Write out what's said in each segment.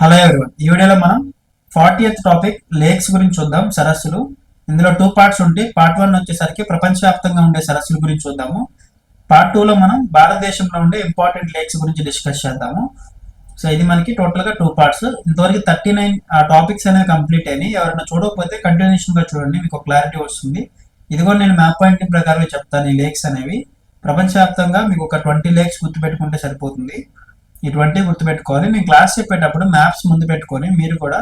Hello everyone ఈ వీడియోలో మనం ఫార్టీ ఎత్ టాపిక్ లేక్స్ గురించి చూద్దాం సరస్సులు. ఇందులో టూ పార్ట్స్ ఉంటాయి. పార్ట్ వన్ వచ్చేసరికి ప్రపంచవ్యాప్తంగా ఉండే సరస్సుల గురించి చూద్దాము. పార్ట్ టూలో మనం భారతదేశంలో ఉండే ఇంపార్టెంట్ లేక్స్ గురించి డిస్కస్ చేద్దాము. సో ఇది మనకి టోటల్గా టూ పార్ట్స్ ఇంతవరకు థర్టీ నైన్ ఆ టాపిక్స్ అనేవి కంప్లీట్ అయినాయి. ఎవరైనా చూడకపోతే కంటిన్యూషన్గా చూడండి. మీకు క్లారిటీ వస్తుంది. ఇది కూడా నేను మ్యాప్ పాయింటింగ్ ప్రకారమే చెప్తాను. ఈ లేక్స్ అనేవి ప్రపంచవ్యాప్తంగా మీకు ఒక ట్వంటీ లేక్స్ గుర్తుపెట్టుకుంటే సరిపోతుంది. ఇటువంటివి గుర్తుపెట్టుకోవాలి. నేను క్లాస్ చెప్పేటప్పుడు మ్యాప్స్ ముందు పెట్టుకొని మీరు కూడా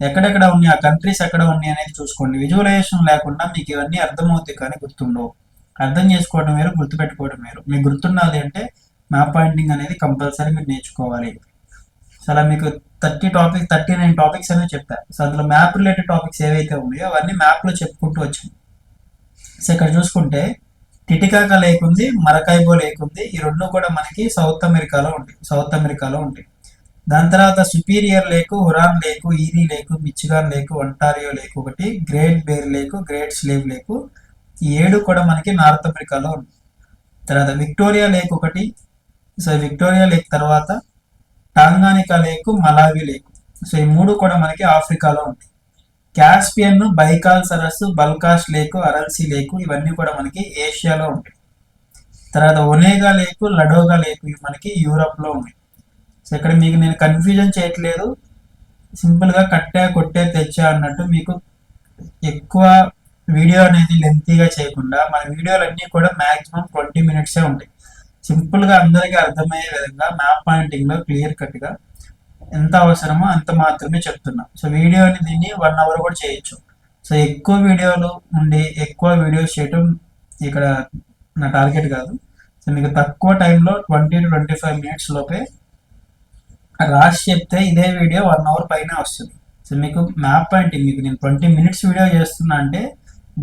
ఎక్కడెక్కడ ఉన్నాయి ఆ కంట్రీస్ ఎక్కడ ఉన్నాయి అనేది చూసుకోండి. విజువలైజేషన్ లేకుండా మీకు ఇవన్నీ అర్థమవుతాయి కానీ గుర్తుండవు. అర్థం చేసుకోవడం వేరు గుర్తుపెట్టుకోవడం వేరు. మీకు గుర్తున్నది అంటే మ్యాప్ పాయింటింగ్ అనేది కంపల్సరీ మీరు నేర్చుకోవాలి. సో అలా మీకు thirty topic thirty nine topics అనేవి చెప్పారు సో అందులో మ్యాప్ రిలేటెడ్ టాపిక్స్ ఏవైతే ఉన్నాయో అవన్నీ మ్యాప్లో చెప్పుకుంటూ వచ్చాం. సో ఇక్కడ చూసుకుంటే టిటికాకా లేక్ ఉంది మరకైబో లేక్ ఉంది ఈ రెండు కూడా మనకి సౌత్ అమెరికాలో ఉంటాయి సౌత్ అమెరికాలో ఉంటాయి. దాని తర్వాత Superior Lake Huron Lake Erie Lake Michigan Lake Ontario Lake ఒకటి Great Bear Lake Great Slave Lake ఈ ఏడు కూడా మనకి నార్త్ అమెరికాలో ఉంది తర్వాత విక్టోరియా లేక్ ఒకటి సో విక్టోరియా లేక్ తర్వాత Tanganyika Lake Malawi Lake. So ఈ మూడు కూడా మనకి ఆఫ్రికాలో ఉంటాయి. క్యాస్పియన్ బైకాల్ సరస్సు బల్కాష్ లేకు అరల్సీ లేకు ఇవన్నీ కూడా మనకి ఏషియాలో ఉంటాయి. తర్వాత ఒనేగా లేకు లడోగా లేకు ఇవి మనకి యూరప్లో ఉన్నాయి. సో ఇక్కడ మీకు నేను కన్ఫ్యూజన్ చేయట్లేదు. సింపుల్గా కట్టే కట్టా కొట్టే తెచ్చా అన్నట్టు మీకు ఎక్కువ వీడియో అనేది లెంతీగా చేయకుండా మన వీడియోలన్నీ కూడా మ్యాక్సిమం ట్వంటీ మినిట్సే ఉంటాయి. సింపుల్గా అందరికీ అర్థమయ్యే విధంగా మ్యాప్ పాయింటింగ్లో క్లియర్ కట్గా ఎంత అవసరమో అంత మాత్రమే చెప్తున్నా. సో వీడియోని దీన్ని వన్ అవర్ కూడా చేయొచ్చు. సో ఎక్కువ వీడియోలు ఉండి ఎక్కువ వీడియోస్ చేయటం ఇక్కడ నా టార్గెట్ కాదు. సో మీకు తక్కువ టైంలో twenty to twenty five minutes లోపే రాసి చెప్తే ఇదే వీడియో వన్ అవర్ పైన వస్తుంది. సో మీకు మ్యాప్ అంటే మీకు నేను ట్వంటీ మినిట్స్ వీడియో చేస్తున్నా అంటే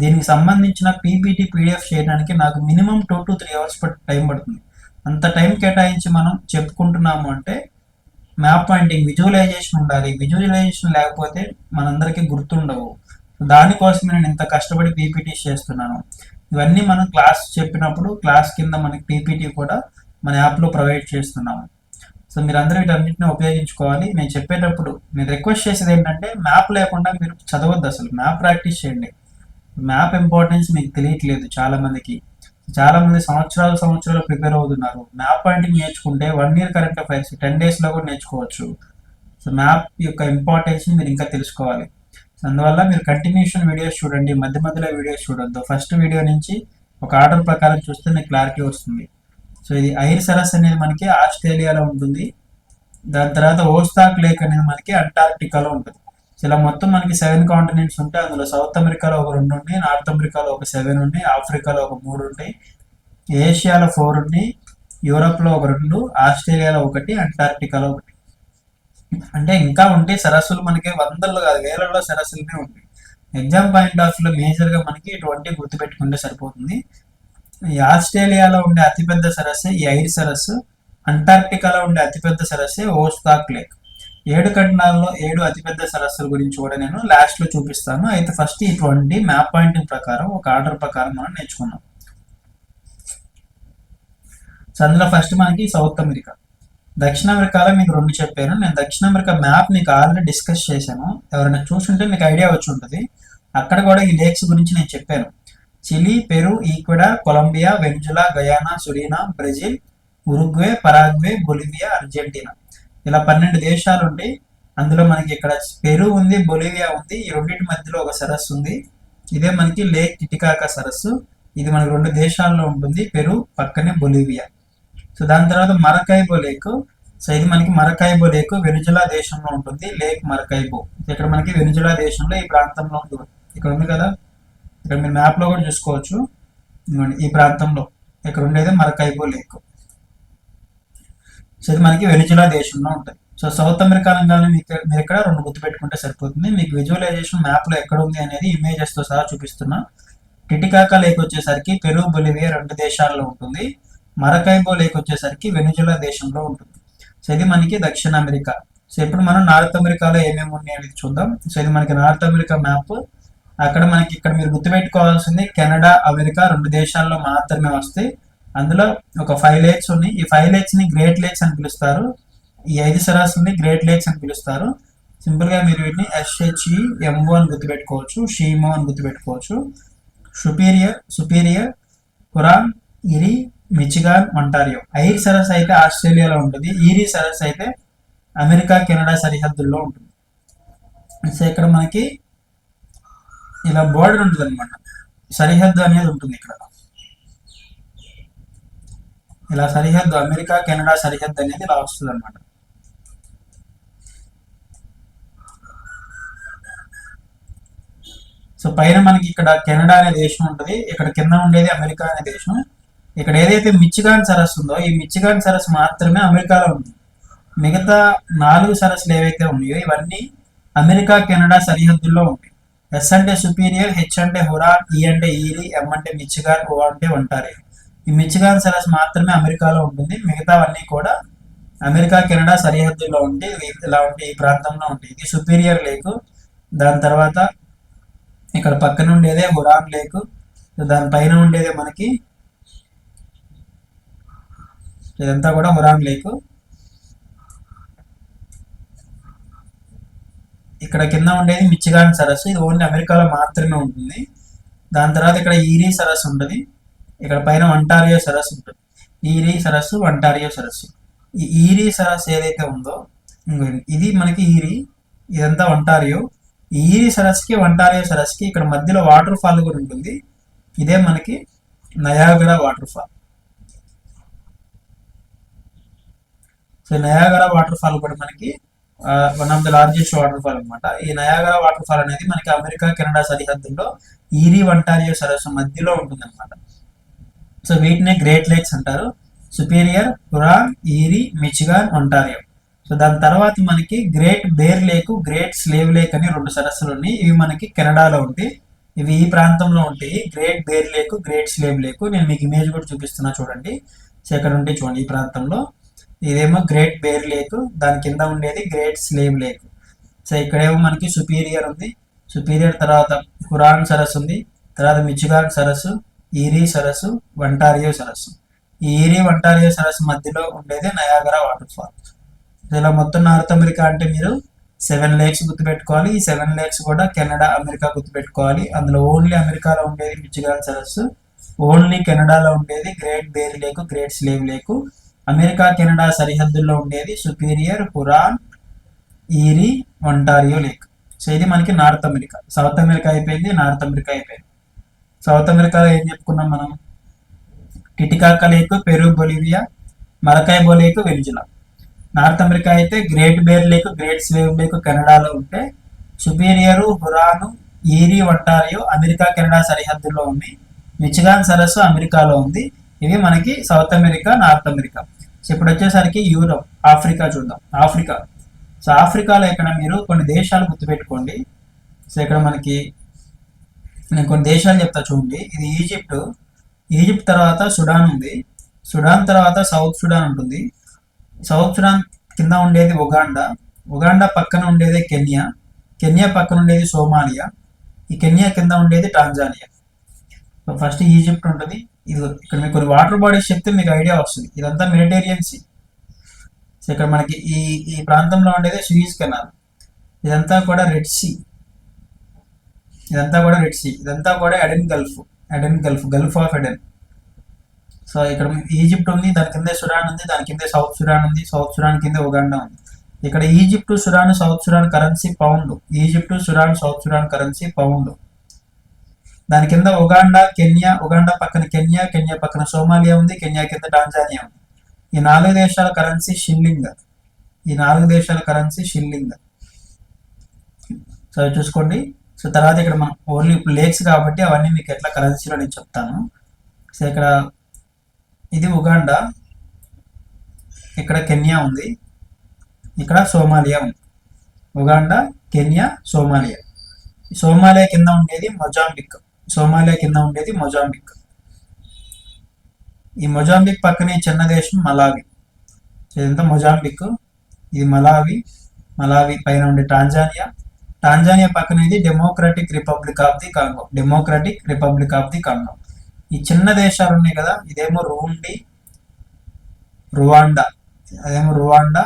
దీనికి సంబంధించిన పీపీటీ పీడిఎఫ్ చేయడానికి నాకు minimum two to three hours time పడుతుంది. అంత టైం కేటాయించి మనం చెప్పుకుంటున్నాము అంటే మ్యాప్ పాయింటింగ్ విజువలైజేషన్ ఉండాలి. విజువలైజేషన్ లేకపోతే మనందరికీ గుర్తుండవు. దానికోసమే నేను ఇంత కష్టపడి పీపీటీ చేస్తున్నాను. ఇవన్నీ మనం క్లాస్ చెప్పినప్పుడు క్లాస్ కింద మనకి పీపీటీ కూడా మన యాప్లో ప్రొవైడ్ చేస్తున్నాము. సో మీరు అందరూ వీటన్నిటిని ఉపయోగించుకోవాలి. నేను చెప్పేటప్పుడు నేను రిక్వెస్ట్ చేసేది ఏంటంటే మ్యాప్ లేకుండా మీరు చదవద్దు అసలు. మ్యాప్ ప్రాక్టీస్ చేయండి. మ్యాప్ ఇంపార్టెన్స్ మీకు తెలియట్లేదు చాలామందికి. చాలా మంది సంవత్సరాలు సంవత్సరాలు ప్రిపేర్ అవుతున్నారు. మ్యాప్ పాయింటింగ్ నేర్చుకుంటే one year current affairs ten డేస్లో కూడా నేర్చుకోవచ్చు. సో మ్యాప్ యొక్క ఇంపార్టెన్స్ని మీరు ఇంకా తెలుసుకోవాలి. సో అందువల్ల మీరు కంటిన్యూషన్ వీడియోస్ చూడండి మధ్య మధ్యలో వీడియోస్ చూడొద్దు. ఫస్ట్ వీడియో నుంచి ఒక ఆర్డర్ ప్రకారం చూస్తే మీకు క్లారిటీ వస్తుంది. సో ఇది ఐర్ సరస్ అనేది మనకి ఆస్ట్రేలియాలో ఉంటుంది. దాని తర్వాత ఓస్తాక్ లేక్ అనేది మనకి అంటార్క్టికాలో ఉంటుంది. ఇలా మొత్తం మనకి సెవెన్ కాంటినెంట్స్ ఉంటాయి. అందులో సౌత్ అమెరికాలో ఒక రెండు ఉన్నాయి నార్త్ అమెరికాలో ఒక సెవెన్ ఉన్నాయి ఆఫ్రికాలో ఒక మూడు ఉంటాయి ఏషియాలో ఫోర్ ఉన్నాయి యూరోప్లో ఒక రెండు ఆస్ట్రేలియాలో ఒకటి అంటార్క్టికాలో ఒకటి. అంటే ఇంకా ఉంటే సరస్సులు మనకి వందల్లో కాదు వేలలో సరస్సులనే ఉంటాయి. ఎగ్జామ్ పాయింట్ ఆఫ్లో మేజర్గా మనకి ఇటువంటి గుర్తుపెట్టుకుంటే సరిపోతుంది. ఈ ఆస్ట్రేలియాలో ఉండే అతిపెద్ద సరస్సు ఈ ఐర్ సరస్సు అంటార్క్టికాలో ఉండే అతిపెద్ద సరస్సు ఓస్తాక్ లేక్ ఏడు కట్నాల్లో ఏడు అతిపెద్ద సరస్సుల గురించి కూడా నేను లాస్ట్లో చూపిస్తాను. అయితే ఫస్ట్ ఇటువంటి మ్యాప్ పాయింటింగ్ ప్రకారం ఒక ఆర్డర్ ప్రకారం మనం నేర్చుకున్నాం సో అందులో ఫస్ట్ మనకి సౌత్ అమెరికా దక్షిణ అమెరికాలో మీకు రెండు చెప్పాను. నేను దక్షిణ అమెరికా మ్యాప్ మీకు ఆల్రెడీ డిస్కస్ చేశాను. ఎవరైనా చూసుంటే మీకు ఐడియా వచ్చి ఉంటుంది. అక్కడ కూడా ఈ లేక్స్ గురించి నేను చెప్పాను. Chile Peru Ecuador Colombia Venezuela Guyana Suriname Brazil Uruguay Paraguay Bolivia Argentina. ఇలా పన్నెండు దేశాలు ఉంటాయి అందులో మనకి ఇక్కడ పెరు ఉంది బొలివియా ఉంది ఈ రెండింటి మధ్యలో ఒక సరస్సు ఉంది. ఇదే మనకి లేక్ టిటికాకా సరస్సు. ఇది మనకి రెండు దేశాల్లో ఉంటుంది పెరు పక్కనే బొలివియా. సో దాని తర్వాత మరకైబో లేక్. సో ఇది మనకి మరకైబో లేక్ వెనుజులా దేశంలో ఉంటుంది లేక్ మరకైబో ఇక్కడ మనకి వెనుజులా దేశంలో ఈ ప్రాంతంలో ఉంటుంది ఇక్కడ ఉంది కదా? ఇక్కడ మీరు మ్యాప్లో కూడా చూసుకోవచ్చు. ఈ ప్రాంతంలో. ఇక్కడ ఉండేది మరకైబో లేక్. సో ఇది మనకి వెనిజులా దేశంలో ఉంటుంది. సో సౌత్ అమెరికా రంగాన్ని మీకు మీరు ఇక్కడ రెండు గుర్తు పెట్టుకుంటే సరిపోతుంది. మీకు విజువలైజేషన్ మ్యాప్లో ఎక్కడ ఉంది అనేది ఇమేజెస్తో సహా చూపిస్తున్నా. టిటికాకా లేక్ వచ్చేసరికి పెరు బొలివియా రెండు దేశాల్లో ఉంటుంది. మరకైబో లేక్ వచ్చేసరికి వెనుజులా దేశంలో ఉంటుంది. సో ఇది మనకి దక్షిణ అమెరికా. సో ఇప్పుడు మనం నార్త్ అమెరికాలో ఏమేమి ఉన్నాయి అనేది చూద్దాం. సో ఇది మనకి నార్త్ అమెరికా మ్యాప్. అక్కడ మనకి ఇక్కడ మీరు గుర్తుపెట్టుకోవాల్సింది కెనడా అమెరికా రెండు దేశాల్లో మాత్రమే వస్తాయి. అందులో ఒక ఫైవ్ లేక్స్ ఉన్నాయి. ఈ ఫైవ్ లేక్స్ని గ్రేట్ లేక్స్ అని పిలుస్తారు. ఈ ఐదు సరస్సుల్ని గ్రేట్ లేక్స్ అని పిలుస్తారు. సింపుల్గా మీరు వీటిని ఎస్హెచ్ఈ ఎంఓ అని గుర్తుపెట్టుకోవచ్చు. షీమో అని గుర్తుపెట్టుకోవచ్చు. Superior Superior Huron Erie Michigan Ontario Eyre సరస్సు అయితే ఆస్ట్రేలియాలో ఉంటుంది. ఈరీ సరస్సు అయితే అమెరికా కెనడా సరిహద్దుల్లో ఉంటుంది. సో ఇక్కడ మనకి ఇలా బోర్డర్ ఉంటుంది అనమాట సరిహద్దు అనేది ఉంటుంది ఇక్కడ. ఇలా సరిహద్దు అమెరికా కెనడా సరిహద్దు అనేది ఇలా వస్తుంది అనమాట సో పైన మనకి ఇక్కడ కెనడా అనే దేశం ఉంటుంది ఇక్కడ కింద ఉండేది అమెరికా అనే దేశం. ఇక్కడ ఏదైతే మిచ్చిగాన్ సరస్సు ఉందో ఈ మిచ్చిగాన్ సరస్సు మాత్రమే అమెరికాలో ఉంది. మిగతా నాలుగు సరస్సులు ఏవైతే ఉన్నాయో ఇవన్నీ అమెరికా కెనడా సరిహద్దుల్లో ఉంటాయి. ఎస్ అంటే సుపీరియర్ హెచ్ అంటే హురాన్ ఈ e అంటే ఈరి ఎం అంటే మిచ్చిగాన్ ఓ అంటే ఉంటారు ఈ మిచిగాన్ సరస్సు మాత్రమే అమెరికాలో ఉంటుంది. మిగతావన్నీ కూడా అమెరికా కెనడా సరిహద్దులో ఉండి ఇలా ఉంటే ఈ ప్రాంతంలో ఉంటాయి ఇది సుపీరియర్ లేక్. దాని తర్వాత ఇక్కడ పక్కన ఉండేదే హురాన్ లేక్. దాని పైన ఉండేదే మనకి ఇదంతా కూడా హురాన్ లేక్. ఇక్కడ కింద ఉండేది మిచిగాన్ సరస్సు ఇది ఓన్లీ అమెరికాలో మాత్రమే ఉంటుంది. దాని తర్వాత ఇక్కడ ఈరీ సరస్సు ఉంటుంది ఇక్కడ పైన ఒంటారియో సరస్సు ఉంటుంది. ఈరీ సరస్సు ఒంటారియో సరస్సు. ఈ ఈరీ సరస్సు ఏదైతే ఉందో ఇది. మనకి ఈరీ ఇదంతా ఒంటారియో ఈరీ సరస్సుకి వంటారియో సరస్సుకి ఇక్కడ మధ్యలో వాటర్ ఫాల్ కూడా ఉంటుంది. ఇదే మనకి Niagara waterfall so Niagara waterfall కూడా మనకి one of the largest waterfall అనమాట ఈ నయాగరా వాటర్ ఫాల్ అనేది మనకి అమెరికా కెనడా సరిహద్దుల్లో ఈరీ ఒంటారియో సరస్సు మధ్యలో ఉంటుంది అనమాట సో వీటినే గ్రేట్ లేక్స్ అంటారు. Superior Huron Erie Michigan Ontario. So దాని తర్వాత మనకి Great Bear Lake Great Slave Lake అని రెండు సరస్సులు ఉన్నాయి. ఇవి మనకి కెనడాలో ఉంటాయి. ఇవి ఈ ప్రాంతంలో ఉంటాయి. Great Bear Lake Great Slave Lake. నేను మీకు ఇమేజ్ కూడా చూపిస్తున్నా చూడండి. సో ఇక్కడ ఉంటాయి చూడండి ఈ ప్రాంతంలో. ఇదేమో గ్రేట్ బేర్ లేక్. దాని కింద ఉండేది గ్రేట్ స్లేవ్ లేక్. సో ఇక్కడేమో మనకి సుపీరియర్ ఉంది. సుపీరియర్ తర్వాత హురాన్ సరస్సు ఉంది. తర్వాత మిచిగాన్ సరస్సు. ఈరీ సరస్సు వంటారియో సరస్సు. ఈ ఈరీ వంటారియో సరస్సు మధ్యలో ఉండేది నయాగరా వాటర్ ఫాల్. ఇలా మొత్తం నార్త్ అమెరికా అంటే మీరు సెవెన్ లేక్స్ గుర్తుపెట్టుకోవాలి. ఈ సెవెన్ లేక్స్ కూడా కెనడా అమెరికా గుర్తుపెట్టుకోవాలి. అందులో ఓన్లీ అమెరికాలో ఉండేది మిచిగాన్ సరస్సు. ఓన్లీ కెనడాలో ఉండేది Great Bear Lake Great Slave Lake. America Canada సరిహద్దుల్లో ఉండేది Superior Huron Erie Ontario Lake. So ఇది మనకి నార్త్ అమెరికా. సౌత్ అమెరికా అయిపోయింది నార్త్ అమెరికా అయిపోయింది. సౌత్ అమెరికాలో ఏం చెప్పుకున్నాం మనం? Titicaca Lake Peru Bolivia Maracaibo Venezuela. North America అయితే Great Bear Lake Great Slave Lake కెనడాలో ఉంటే Superior Huron Erie Ontario America Canada సరిహద్దుల్లో ఉంది. మిచిగాన్ సరస్సు అమెరికాలో ఉంది. ఇవి మనకి South America North America. So ఇప్పుడు వచ్చేసరికి యూరోప్ ఆఫ్రికా చూద్దాం. ఆఫ్రికా. సో ఆఫ్రికాలో ఇక్కడ మీరు కొన్ని దేశాలు గుర్తుపెట్టుకోండి. సో ఇక్కడ మనకి నేను కొన్ని దేశాలు చెప్తా చూడండి. ఇది ఈజిప్ట్. ఈజిప్ట్ తర్వాత సుడాన్ ఉంది. సుడాన్ తర్వాత సౌత్ సుడాన్ ఉంటుంది. సౌత్ సుడాన్ కింద ఉండేది ఉగాండా ఉగాండా పక్కన ఉండేది కెన్యా. కెన్యా పక్కన ఉండేది సోమాలియా. ఈ కెన్యా కింద ఉండేది టాంజానియా. సో ఫస్ట్ ఈజిప్ట్ ఉంటుంది. ఇది ఇక్కడ మీకు కొన్ని వాటర్ బాడీస్ చెప్తే మీకు ఐడియా వస్తుంది. ఇదంతా మెడిటేరియన్ సీ. సో ఇక్కడ మనకి ఈ ఈ ప్రాంతంలో ఉండేది స్వీజ్ కెనాల్. ఇదంతా కూడా రెడ్ సీ. ఇదంతా కూడా రెడ్ సీ ఇదంతా కూడా Aden Gulf Aden Gulf Gulf of Aden so ఇక్కడ ఈజిప్ట్ ఉంది దాని కింద సుడాన్ ఉంది దాని కింద సౌత్ సుడాన్ ఉంది సౌత్ సుడాన్ కింద ఉగాండా ఉంది. ఇక్కడ Egypt Sudan South Sudan currency pound Egypt Sudan South Sudan currency pound దాని కింద ఉగాండా కెన్యా ఉగాండా పక్కన కెన్యా కెన్యా పక్కన సోమాలియా ఉంది కెన్యా కింద టాంజానియా ఉంది. ఈ నాలుగు దేశాల కరెన్సీ షిల్లింగ్ ఈ నాలుగు దేశాల కరెన్సీ షిల్లింగ్ సో చూసుకోండి. సో తర్వాత ఇక్కడ మనం ఓన్లీ ఇప్పుడు లేక్స్ కాబట్టి అవన్నీ మీకు ఎట్లా కరెన్సీలో నేను చెప్తాను. సో ఇక్కడ ఇది ఉగాండా ఇక్కడ కెన్యా ఉంది ఇక్కడ సోమాలియా ఉంది. Uganda Kenya Somalia. సోమాలియా కింద ఉండేది మొజాంబిక్. సోమాలియా కింద ఉండేది మొజాంబిక్. ఈ మొజాంబిక్ పక్కనే చిన్న దేశం మలావి. ఇదంతా మొజాంబిక్. ఇది మలావి. మలావి పైన ఉండే టాంజానియా. టాంజానియా పక్కన ఇది Democratic Republic of the Congo Democratic Republic of the Congo ఈ చిన్న దేశాలు ఉన్నాయి కదా ఇదేమో రూండి రువాండా. అదేమో రువాండా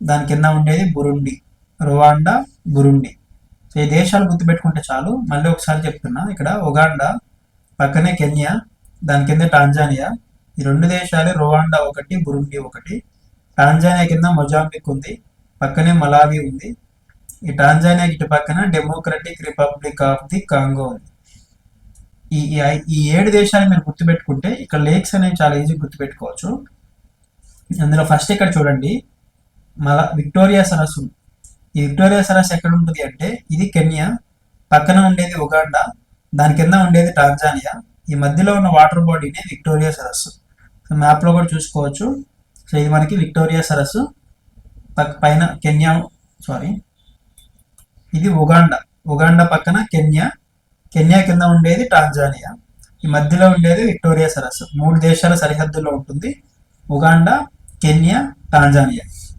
దాని కింద ఉండేది బురుండి. Rwanda Burundi. సో ఈ దేశాలు గుర్తుపెట్టుకుంటే చాలు. మళ్ళీ ఒకసారి చెప్తున్నా ఇక్కడ ఉగాండా పక్కనే కెన్యా దాని కింద టాంజానియా. ఈ రెండు దేశాలే రువాండా ఒకటి బురుండి ఒకటి. టాంజానియా కింద మొజాంబిక్ ఉంది పక్కనే మలావి ఉంది. ఈ టాంజానియా ఇటు పక్కన Democratic Republic of the Congo ఉంది ఈ ఈ ఏడు దేశాలు మీరు గుర్తుపెట్టుకుంటే ఇక్కడ లేక్స్ అనేవి చాలా ఈజీ గుర్తుపెట్టుకోవచ్చు. అందులో ఫస్ట్ ఇక్కడ చూడండి. మల విక్టోరియా సరస్సు ఈ విక్టోరియా సరస్సు ఎక్కడ ఉంటుంది అంటే ఇది కెన్యా పక్కన ఉండేది ఉగాండా దాని కింద ఉండేది టాంజానియా ఈ మధ్యలో ఉన్న వాటర్ బాడీనే విక్టోరియా సరస్సు మ్యాప్లో మ్యాప్లో కూడా చూసుకోవచ్చు. సో ఇది మనకి విక్టోరియా సరస్సు పక్క పైన కెన్యా సారీ ఇది ఉగాండా. ఉగాండా పక్కన కెన్యా. కెన్యా కింద ఉండేది టాంజానియా. ఈ మధ్యలో ఉండేది విక్టోరియా సరస్సు. మూడు దేశాల సరిహద్దులో ఉంటుంది. Uganda Kenya Tanzania.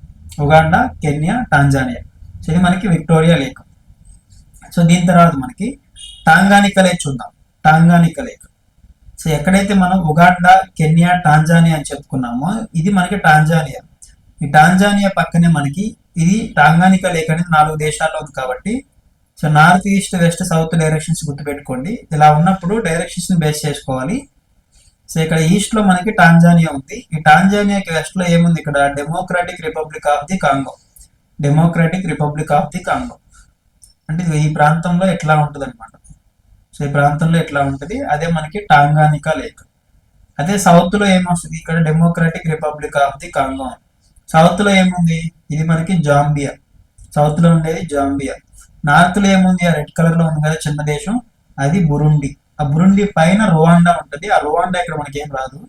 Uganda Kenya Tanzania. So ఇది మనకి విక్టోరియా లేక్. సో దీని తర్వాత మనకి టాంగానిక లేక్ చూద్దాం. టాంగానిక లేక్. సో ఎక్కడైతే మనం ఉగాండా కెన్యా టాంజానియా అని చెప్పుకున్నామో ఇది మనకి టాంజానియా. ఈ టాంజానియా పక్కనే మనకి ఇది టాంగానిక లేక్ అనేది నాలుగు దేశాల్లో ఉంది కాబట్టి so north east west south directions గుర్తుపెట్టుకోండి. ఇలా ఉన్నప్పుడు డైరెక్షన్స్ బేస్ చేసుకోవాలి. సో ఇక్కడ ఈస్ట్లో మనకి టాంజానియా ఉంది. ఈ టాంజానియాకి వెస్ట్లో ఏముంది? ఇక్కడ Democratic Republic of the Congo. Democratic Republic of the Congo. అంటే ఈ ప్రాంతంలో ఎట్లా ఉంటుంది అనమాట సో ఈ ప్రాంతంలో ఎట్లా ఉంటుంది? అదే మనకి టాంగానికా లేక్ అదే సౌత్లో ఏమొస్తుంది? ఇక్కడ Democratic Republic of the Congo. సౌత్లో ఏముంది? ఇది మనకి జాంబియా. సౌత్లో ఉండేది జాంబియా. నార్త్లో ఏముంది? ఆ రెడ్ కలర్లో ఉంది కదా చిన్న దేశం. అది బురుండి. ఆ బురుండి పైన రువాండా ఉంటుంది. ఆ రువాండా ఇక్కడ మనకి ఏం రాదు.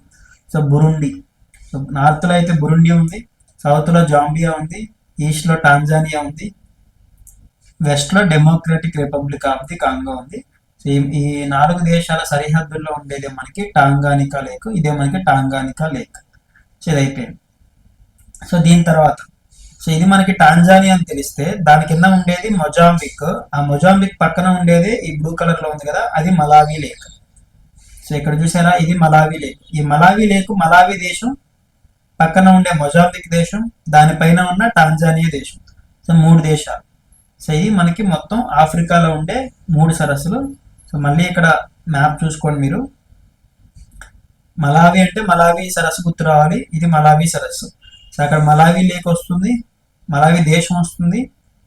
So Burundi. సో నార్త్లో అయితే బురుండి ఉంది. సౌత్లో జాంబియా ఉంది. ఈస్ట్లో టాంజానియా ఉంది. వెస్ట్లో Democratic Republic of the Congo ఉంది. సో ఈ నాలుగు దేశాల సరిహద్దుల్లో ఉండేది మనకి టాంగానికా లేక్. ఇదే మనకి టాంగానికా లేక్. సో ఇది అయిపోయింది. సో దీని తర్వాత సో ఇది మనకి టాంజానియా అని తెలిస్తే దాని కింద ఉండేది మొజాంబిక్. ఆ మొజాంబిక్ పక్కన ఉండేది ఈ బ్లూ కలర్లో ఉంది కదా అది మలావి లేక్ సో ఇక్కడ చూసారా ఇది మలావి లేక్ ఈ మలావి లేక్ మలావి దేశం పక్కన ఉండే మొజాంబిక్ దేశం దానిపైన ఉన్న టాంజానియా దేశం. సో మూడు దేశాలు. సో ఇది మనకి మొత్తం ఆఫ్రికాలో ఉండే మూడు సరస్సులు. సో మళ్ళీ ఇక్కడ మ్యాప్ చూసుకోండి మీరు. మలావి అంటే మలావి సరస్సు గుర్తు రావాలి. ఇది మలావి సరస్సు. సో అక్కడ మలావి లేక్ వస్తుంది. మలావి దేశం వస్తుంది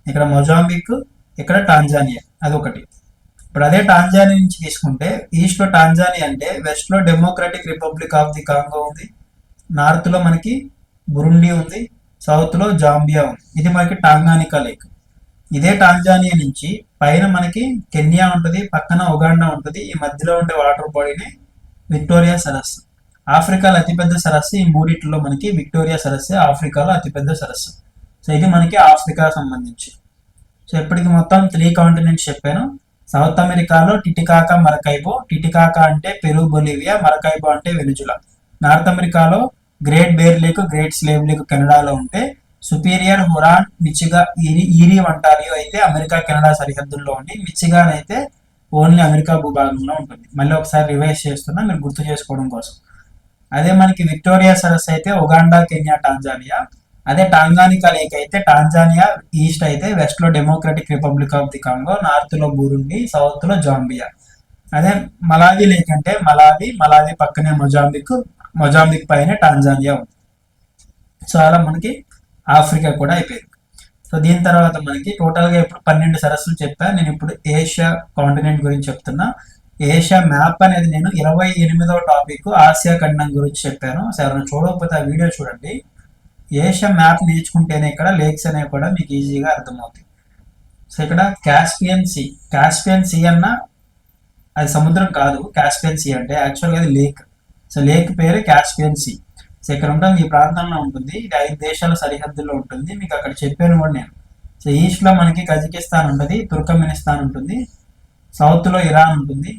ఇక్కడ మొజాంబిక్ ఇక్కడ టాంజానియా అదొకటి. ఇప్పుడు అదే టాంజానియా నుంచి తీసుకుంటే ఈస్ట్లో టాంజానియా అంటే వెస్ట్లో Democratic Republic of the Congo ఉంది నార్త్లో మనకి బురుండి ఉంది సౌత్లో జాంబియా ఉంది. ఇది మనకి టాంగానికా లేక్. ఇదే టాంజానియా నుంచి పైన మనకి కెన్యా ఉంటుంది పక్కన ఉగాండా ఉంటుంది ఈ మధ్యలో ఉండే వాటర్ బాడీని విక్టోరియా సరస్సు. ఆఫ్రికాలో అతిపెద్ద సరస్సు ఈ మూడిట్లో మనకి విక్టోరియా సరస్సు ఆఫ్రికాలో అతిపెద్ద సరస్సు. సో ఇది మనకి ఆఫ్రికా సంబంధించి. సో ఇప్పటికి మొత్తం త్రీ కాంటినెంట్స్ చెప్పాను. సౌత్ అమెరికాలో టిటికాకా మరకైబో టిటికాకా అంటే పెరు బొలివియా మరకైబో అంటే వెనుజులా. నార్త్ అమెరికాలో Great Bear Lake Great Slave Lake కెనడాలో ఉంటే సుపీరియర్ హురాన్ మిచిగా ఈరి ఈరీ వంటారియో అయితే అమెరికా కెనడా సరిహద్దుల్లో ఉండి మిచిగాన్ అయితే ఓన్లీ అమెరికా భూభాగంలో ఉంటుంది. మళ్ళీ ఒకసారి రివైజ్ చేస్తున్నా మీరు గుర్తు చేసుకోవడం కోసం. అదే మనకి విక్టోరియా సరస్సు అయితే ఉగాండా కెన్యా టాంజానియా. అదే టాంగానికా లేక్ అయితే టాంజానియా ఈస్ట్ అయితే వెస్ట్లో Democratic Republic of the Congo నార్త్లో బూరుండి సౌత్లో జాంబియా. అదే మలావి లేక్ అంటే మలావి మలావి పక్కనే మొజాంబిక్ మొజాంబిక్ పైన టాంజానియా ఉంది. సో అలా మనకి ఆఫ్రికా కూడా అయిపోయింది. సో దీని తర్వాత మనకి టోటల్గా ఇప్పుడు పన్నెండు సరస్సులు చెప్పాను నేను ఇప్పుడు ఏషియా కాంటినెంట్ గురించి చెప్తున్నా. ఏషియా మ్యాప్ అనేది నేను ఇరవై ఎనిమిదవ టాపిక్ ఆసియా ఖండం గురించి చెప్పాను. సో ఎవరైనా చూడకపోతే ఆ వీడియో చూడండి. ఏషియా మ్యాప్ నేర్చుకుంటేనే ఇక్కడ లేక్స్ అనేవి కూడా మీకు ఈజీగా అర్థమవుతాయి. సో ఇక్కడ కాస్పియన్ సీ కాస్పియన్ సీ అన్న అది సముద్రం కాదు కాస్పియన్ సీ అంటే యాక్చువల్గా అది లేక్. సో లేక్ పేరు కాస్పియన్ సీ. సో ఇక్కడ ఉంటుంది ఈ ప్రాంతంలో ఉంటుంది ఇది ఐదు దేశాల సరిహద్దుల్లో ఉంటుంది మీకు అక్కడ చెప్పాను కూడా నేను. సో ఈస్ట్లో మనకి కజకిస్తాన్ ఉంటుంది తుర్కమినిస్తాన్ ఉంటుంది సౌత్లో ఇరాన్ ఉంటుంది.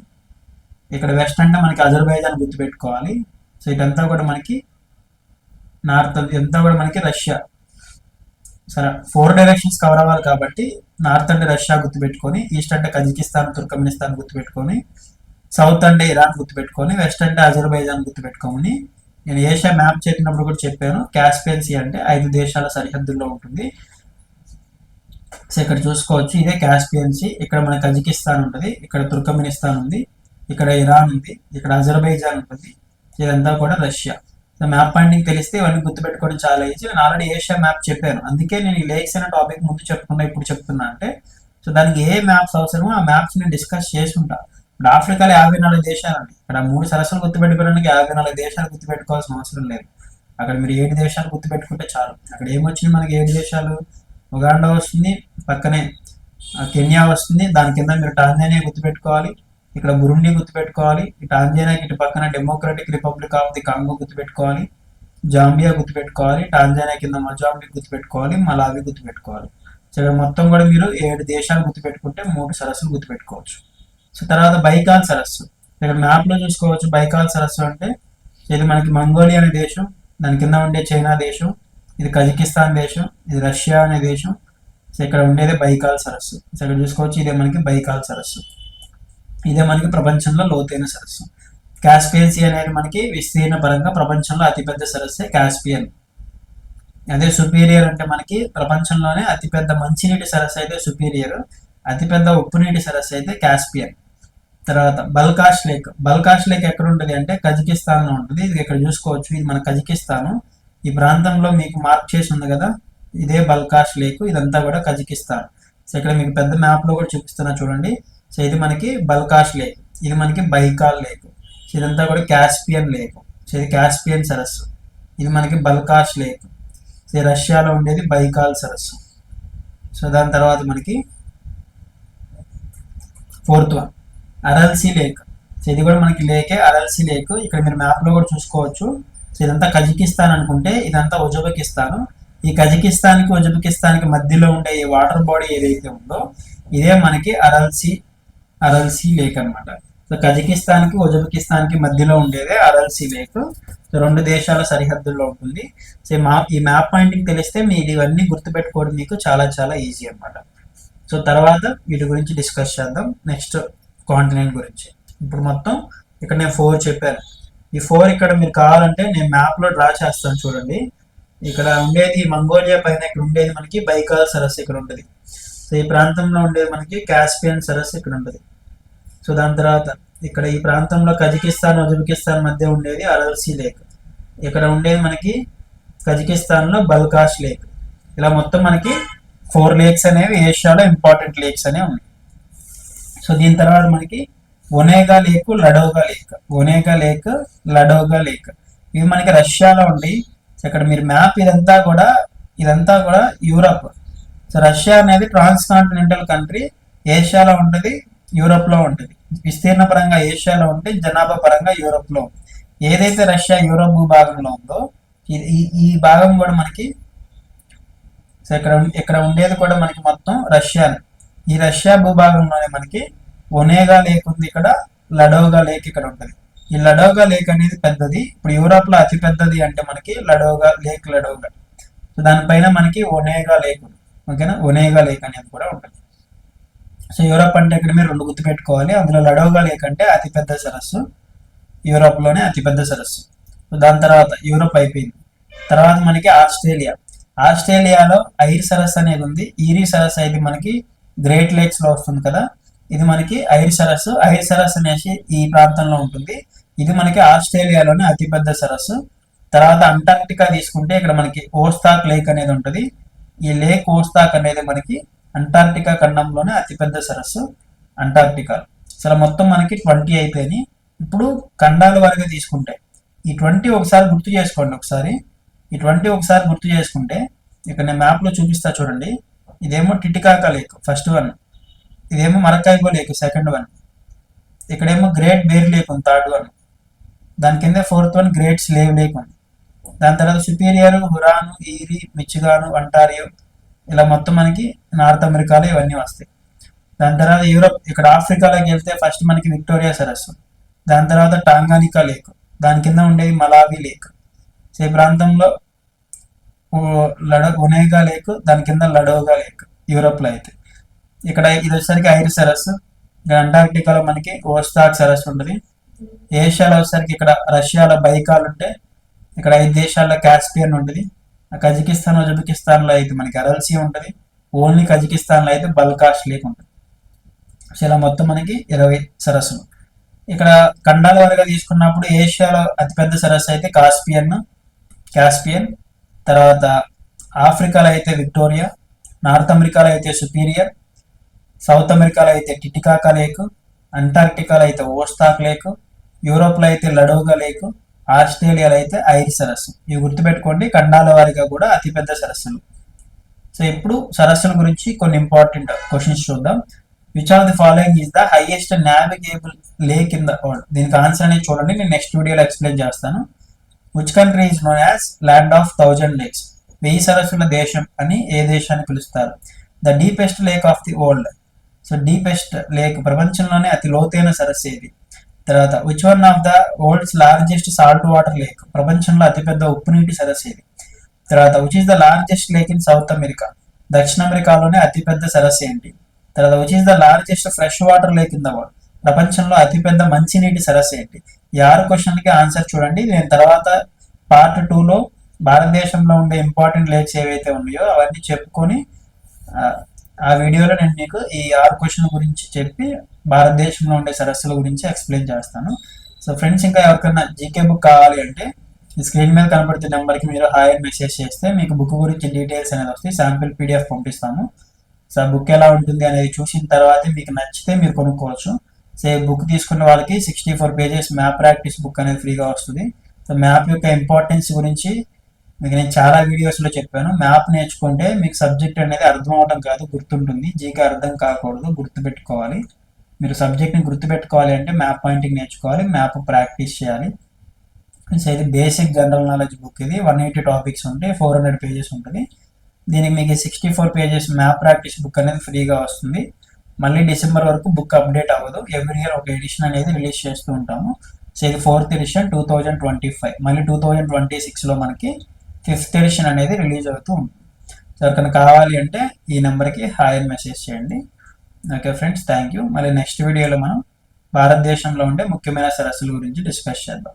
ఇక్కడ వెస్ట్ అంటే మనకి అజర్బైజాన్ గుర్తుపెట్టుకోవాలి. సో ఇదంతా కూడా మనకి నార్త్ ఇదంతా కూడా మనకి రష్యా. సరే ఫోర్ డైరెక్షన్స్ కవర్ అవ్వాలి కాబట్టి నార్త్ అంటే రష్యా గుర్తుపెట్టుకొని ఈస్ట్ అంటే కజకిస్తాన్ తుర్కమినిస్తాన్ గుర్తుపెట్టుకొని సౌత్ అంటే ఇరాన్ గుర్తుపెట్టుకొని వెస్ట్ అంటే అజర్బైజాన్ గుర్తుపెట్టుకోమని నేను ఏషియా మ్యాప్ చెప్పినప్పుడు కూడా చెప్పాను. క్యాస్పియన్సీ అంటే ఐదు దేశాల సరిహద్దుల్లో ఉంటుంది. సో ఇక్కడ చూసుకోవచ్చు ఇదే క్యాస్పియన్సీ ఇక్కడ మన కజకిస్తాన్ ఉంటుంది ఇక్కడ తుర్కమినిస్తాన్ ఉంది ఇక్కడ ఇరాన్ ఉంది ఇక్కడ అజర్బైజాన్ ఉంటుంది ఇదంతా కూడా రష్యా. సో మ్యాప్ పాయింటింగ్ తెలిస్తే ఇవన్నీ గుర్తుపెట్టుకోవడం చాలా ఈజీ నేను ఆల్రెడీ ఏషియా మ్యాప్ చెప్పాను. అందుకే నేను ఈ లేక్స్ అనే టాపిక్ ముందు చెప్పకుండా ఇప్పుడు చెప్తున్నా అంటే సో దానికి ఏ మ్యాప్స్ అవసరమో ఆ మ్యాప్స్ నేను డిస్కస్ చేసి ఉంటా ఇప్పుడు ఆఫ్రికాలో యాభై నాలుగు దేశాలు అండి. ఇక్కడ మూడు సరస్సులు గుర్తుపెట్టుకోవడానికి యాభై నాలుగు దేశాలు గుర్తుపెట్టుకోవాల్సిన అవసరం లేదు. అక్కడ మీరు ఏడు దేశాలు గుర్తుపెట్టుకుంటే చాలు. అక్కడ ఏమొచ్చింది మనకి ఏడు దేశాలు? ఉగాండా వస్తుంది పక్కనే కెన్యా వస్తుంది. దాని కింద మీరు టాంజానియా గుర్తుపెట్టుకోవాలి. ఇక్కడ బురుండి గుర్తుపెట్టుకోవాలి ఇటు టాంజానియాకి ఇటు పక్కన Democratic Republic of the Congo గుర్తుపెట్టుకోవాలి జాంబియా గుర్తుపెట్టుకోవాలి టాంజానియా కింద మొజాంబిక్ గుర్తుపెట్టుకోవాలి మలావి గుర్తుపెట్టుకోవాలి. సో ఇక్కడ మొత్తం కూడా మీరు ఏడు దేశాలు గుర్తుపెట్టుకుంటే మూడు సరస్సులు గుర్తుపెట్టుకోవచ్చు. సో తర్వాత బైకాల్ సరస్సు. ఇక్కడ మ్యాప్లో చూసుకోవచ్చు బైకాల్ సరస్సు అంటే ఇది మనకి మంగోలియా అనే దేశం దాని కింద ఉండే చైనా దేశం ఇది కజకిస్తాన్ దేశం ఇది రష్యా అనే దేశం. సో ఇక్కడ ఉండేది బైకాల్ సరస్సు. సో ఇక్కడ చూసుకోవచ్చు ఇదే మనకి బైకాల్ సరస్సు. ఇదే మనకి ప్రపంచంలో లోతైన సరస్సు. కాస్పియన్ సీ అనేది మనకి విస్తీర్ణ పరంగా ప్రపంచంలో అతిపెద్ద సరస్సే కాస్పియన్. అదే సుపీరియర్ అంటే మనకి ప్రపంచంలోనే అతిపెద్ద మంచినీటి సరస్సు అయితే సుపీరియర్ అతిపెద్ద ఉప్పు నీటి సరస్సు అయితే కాస్పియన్. తర్వాత బల్కాష్ లేక్. బల్కాష్ లేక్ ఎక్కడ ఉంటుంది అంటే కజకిస్తాన్లో ఉంటుంది. ఇది ఇక్కడ చూసుకోవచ్చు. ఇది మన కజకిస్తాను. ఈ ప్రాంతంలో మీకు మార్క్ చేసి ఉంది కదా? ఇదే బల్కాష్ లేక్. ఇదంతా కూడా కజకిస్తాన్. సో ఇక్కడ మీకు పెద్ద మ్యాప్లో కూడా చూపిస్తున్నా చూడండి. సో ఇది మనకి బల్కాష్ లేక్. ఇది మనకి బైకాల్ లేక్. సో ఇదంతా కూడా క్యాస్పియన్ లేక్. సో ఇది క్యాస్పియన్ సరస్సు. ఇది మనకి బల్కాష్ లేక్. సో రష్యాలో ఉండేది బైకాల్ సరస్సు. సో దాని తర్వాత మనకి fourth one Aral Sea lake. So ఇది కూడా మనకి లేకే అరల్సీ లేక్. ఇక్కడ మీరు మ్యాప్లో కూడా చూసుకోవచ్చు. సో ఇదంతా కజకిస్తాన్ అనుకుంటే ఇదంతా ఉజ్బెకిస్తాన్ ఈ కజికిస్తాన్కి ఉజబకిస్తాన్కి మధ్యలో ఉండే ఈ వాటర్ బాడీ ఏదైతే ఉందో ఇదే మనకి అరల్సీ అరల్సీ లేక్ అన్నమాట. సో కజకిస్తాన్కి కి మధ్యలో ఉండేదే అరల్సీ లేక్. సో రెండు దేశాల సరిహద్దుల్లో ఉంటుంది. సో ఈ మా ఈ మ్యాప్ పాయింటింగ్ తెలిస్తే మీరు ఇవన్నీ గుర్తుపెట్టుకోవడం మీకు చాలా చాలా ఈజీ అన్నమాట. సో తర్వాత వీటి గురించి డిస్కస్ చేద్దాం. నెక్స్ట్ కాంటినెంట్ గురించి. ఇప్పుడు మొత్తం ఇక్కడ నేను ఫోర్ చెప్పాను. ఈ ఫోర్ ఇక్కడ మీరు కావాలంటే నేను మ్యాప్లో డ్రా చేస్తాను చూడండి. ఇక్కడ ఉండేది మంగోలియా పైన ఇక్కడ ఉండేది మనకి బైకాల్ సరస్సు ఇక్కడ ఉంటుంది. సో ఈ ప్రాంతంలో ఉండేది మనకి కాస్పియన్ సరస్సు ఇక్కడ ఉంటుంది. సో దాని తర్వాత ఇక్కడ ఈ ప్రాంతంలో కజకిస్తాన్ ఉజ్బెకిస్తాన్ మధ్య ఉండేది అరల్సీ లేక్. ఇక్కడ ఉండేది మనకి కజకిస్తాన్లో బల్కాష్ లేక్. ఇలా మొత్తం మనకి ఫోర్ లేక్స్ అనేవి ఏషియాలో ఇంపార్టెంట్ లేక్స్ అనేవి ఉన్నాయి. సో దీని తర్వాత మనకి Onega lake Ladoga lake. Onega lake Ladoga lake. ఇవి మనకి రష్యాలో ఉండి ఇక్కడ మీరు మ్యాప్ ఇదంతా కూడా ఇదంతా కూడా యూరప్. సో రష్యా అనేది ట్రాన్స్ కాంటినెంటల్ కంట్రీ. ఏషియాలో ఉంటుంది యూరప్లో ఉంటుంది. విస్తీర్ణ పరంగా ఏషియాలో ఉంటే జనాభా పరంగా యూరప్లో ఏదైతే రష్యా యూరప్ భూభాగంలో ఉందో ఇది- ఈ ఈ భాగం కూడా మనకి సో ఇక్కడ ఇక్కడ ఉండేది కూడా మనకి మొత్తం రష్యా ఈ రష్యా భూభాగంలోనే మనకి ఒనేగా లేక్ ఉంది ఇక్కడ లడోగా లేక్ ఇక్కడ ఉంటుంది. ఈ లడోగా లేక్ అనేది పెద్దది. ఇప్పుడు యూరోప్లో అతి పెద్దది అంటే మనకి లడోగా లేక్ లడోగా. సో దానిపైన మనకి ఒనేగా లేక్ ఉంది. ఓకేనా? ఒనేగా లేక్ అనేది కూడా ఉంటుంది. సో యూరోప్ అంటే ఇక్కడ మీరు రెండు గుర్తుపెట్టుకోవాలి అందులో లడోగా లేక్ అంటే అతిపెద్ద సరస్సు. యూరప్లోనే అతిపెద్ద సరస్సు. దాని తర్వాత యూరప్ అయిపోయింది. తర్వాత మనకి ఆస్ట్రేలియా. ఆస్ట్రేలియాలో ఐర్ సరస్సు అనేది ఉంది. ఈరీ సరస్సు అయితే మనకి గ్రేట్ లేక్స్లో వస్తుంది కదా. ఇది మనకి ఐర్ సరస్సు. ఐర్ సరస్సు అనేసి ఈ ప్రాంతంలో ఉంటుంది. ఇది మనకి ఆస్ట్రేలియాలోనే అతిపెద్ద సరస్సు. తర్వాత అంటార్క్టికా తీసుకుంటే ఇక్కడ మనకి ఓస్తాక్ లేక్ అనేది ఉంటుంది. ఈ లేక్ ఓస్తాక్ అనేది మనకి అంటార్క్టికా ఖండంలోనే అతిపెద్ద సరస్సు అంటార్క్టికా. అసలు మొత్తం మనకి ట్వంటీ అయిపోయినాయి ఇప్పుడు ఖండాల వరకు తీసుకుంటే ఈ ట్వంటీ ఒకసారి గుర్తు చేసుకోండి ఒకసారి. ఈ ట్వంటీ ఒకసారి గుర్తు చేసుకుంటే ఇక్కడ నేను మ్యాప్లో చూపిస్తా చూడండి. ఇదేమో టిటికాకా లేక్ ఫస్ట్ వన్ ఇదేమో మరకాయిగో లేక్ సెకండ్ వన్ ఇక్కడేమో గ్రేట్ బేర్ లేక్ ఉంది థర్డ్ వన్ దాని కింద fourth one Great Slave Lake ఉంది. దాని తర్వాత సుపీరియర్ హురాను ఈరి మిచిగాను అంటారియో ఇలా మొత్తం మనకి నార్త్ అమెరికాలో ఇవన్నీ వస్తాయి. దాని తర్వాత యూరప్ ఇక్కడ ఆఫ్రికాలోకి వెళ్తే ఫస్ట్ మనకి విక్టోరియా సరస్సు. దాని తర్వాత టాంగానికా లేక్. దాని కింద ఉండేది మలావి లేక్. ఈ ప్రాంతంలో లడో ఒనేగా లేక్ దాని కింద లడోగా లేక్ యూరోప్లో అయితే. ఇక్కడ ఇది వచ్చేసరికి ఐర్ సరస్సు. ఇక్కడ అంటార్క్టికాలో మనకి ఓస్తాక్ సరస్సు ఉంటుంది. ఏషియాలో వచ్చేసరికి ఇక్కడ రష్యాలో బైకాల్ ఉంటే ఇక్కడ ఐదు దేశాల్లో కాస్పియన్ ఉంటుంది. కజకిస్తాన్ ఉజ్బెకిస్తాన్లో అయితే మనకి అరల్సీ ఉంటుంది. ఓన్లీ కజకిస్తాన్లో అయితే బల్కాష్ లేక్ ఉంటుంది. సో ఇలా మొత్తం మనకి ఇరవై సరస్సులు. ఇక్కడ ఖండాల వరకు తీసుకున్నప్పుడు ఏషియాలో అతిపెద్ద సరస్సు అయితే కాస్పియన్ కాస్పియన్ తర్వాత ఆఫ్రికాలో అయితే విక్టోరియా నార్త్ అమెరికాలో అయితే సుపీరియర్ సౌత్ అమెరికాలో అయితే టిటికాకా లేక్ అంటార్క్టికాలో అయితే ఓస్తాక్ లేక్ యూరోప్లో అయితే లడోగా లేక్ ఆస్ట్రేలియాలో అయితే ఐదు సరస్సు. ఇవి గుర్తుపెట్టుకోండి ఖండాల వారిగా కూడా అతిపెద్ద సరస్సులు. సో ఇప్పుడు సరస్సుల గురించి కొన్ని ఇంపార్టెంట్ క్వశ్చన్స్ చూద్దాం. Which of the following is the highest navigable lake in the world దీనికి ఆన్సర్ అనేది చూడండి నేను నెక్స్ట్ వీడియోలో ఎక్స్ప్లెయిన్ చేస్తాను. Which country is known as land of thousand lakes వెయ్యి సరస్సుల దేశం అని ఏ దేశాన్ని పిలుస్తారు? The deepest lake of the world so deepest lake ప్రపంచంలోనే అతి లోతైన సరస్సు ఇది తర్వాత which one of the world's largest salt water lake ప్రపంచంలో అతిపెద్ద ఉప్పు నీటి సరస్సు ఇది తర్వాత which is the largest lake in South America దక్షిణ అమెరికాలోనే అతిపెద్ద సరస్సు ఏంటి? తర్వాత which is the largest fresh water lake in the world ప్రపంచంలో అతిపెద్ద మంచినీటి సరస్సు ఏంటి? ఈ ఆరు క్వశ్చన్లకి ఆన్సర్ చూడండి. నేను తర్వాత పార్ట్ టూలో భారతదేశంలో ఉండే ఇంపార్టెంట్ లేక్స్ ఏవైతే ఉన్నాయో అవన్నీ చెప్పుకొని ఆ, వీడియోలో నేను మీకు ఈ ఆరు క్వశ్చన్ గురించి చెప్పి భారతదేశంలో ఉండే సరస్సుల గురించి ఎక్స్ప్లెయిన్ చేస్తాను. సో ఫ్రెండ్స్ ఇంకా ఎవరికైనా జీకే బుక్ కావాలి అంటే ఈ స్క్రీన్ మీద కనబడుతున్న నెంబర్కి మీరు హాయ్ మెసేజ్ చేస్తే మీకు బుక్ గురించి డీటెయిల్స్ అనేది వస్తాయి. శాంపిల్ పీడిఎఫ్ పంపిస్తాము. సో ఆ బుక్ ఎలా ఉంటుంది అనేది చూసిన తర్వాతే మీకు నచ్చితే మీరు కొనుక్కోవచ్చు. సో ఈ బుక్ తీసుకున్న వాళ్ళకి sixty four pages map practice book అనేది ఫ్రీగా వస్తుంది. సో మ్యాప్ యొక్క ఇంపార్టెన్స్ గురించి మీకు నేను చాలా వీడియోస్లో చెప్పాను. మ్యాప్ నేర్చుకుంటే మీకు సబ్జెక్ట్ అనేది అర్థం అవడం కాదు గుర్తుంటుంది. జీకే అర్థం కాకూడదు గుర్తుపెట్టుకోవాలి. మీరు సబ్జెక్ట్ని గుర్తుపెట్టుకోవాలి అంటే మ్యాప్ పాయింటింగ్ నేర్చుకోవాలి మ్యాప్ ప్రాక్టీస్ చేయాలి. సో ఇది బేసిక్ జనరల్ నాలెడ్జ్ బుక్ ఇది. వన్ ఎయిటీ టాపిక్స్ ఉంటాయి ఫోర్ హండ్రెడ్ పేజెస్ ఉంటుంది. దీనికి మీకు sixty four pages map practice book అనేది ఫ్రీగా వస్తుంది. మళ్ళీ డిసెంబర్ వరకు బుక్ అప్డేట్ అవ్వదు. ఎవ్రీ ఇయర్ ఒక ఎడిషన్ అనేది రిలీజ్ చేస్తూ ఉంటాము. సో ఇది fourth edition two thousand twenty five మళ్ళీ టూ థౌజండ్ ట్వంటీ సిక్స్లో మనకి ఫిఫ్త్ ఎడిషన్ అనేది రిలీజ్ అవుతూ ఉంటుంది సో ఎవరికైనా కావాలి అంటే ఈ నెంబర్కి హాయ్ అని మెసేజ్ చేయండి. Okay friends thank you. మళ్ళీ నెక్స్ట్ వీడియోలో మనం భారతదేశంలో ఉండే ముఖ్యమైన సరస్సుల గురించి డిస్కస్ చేద్దాం.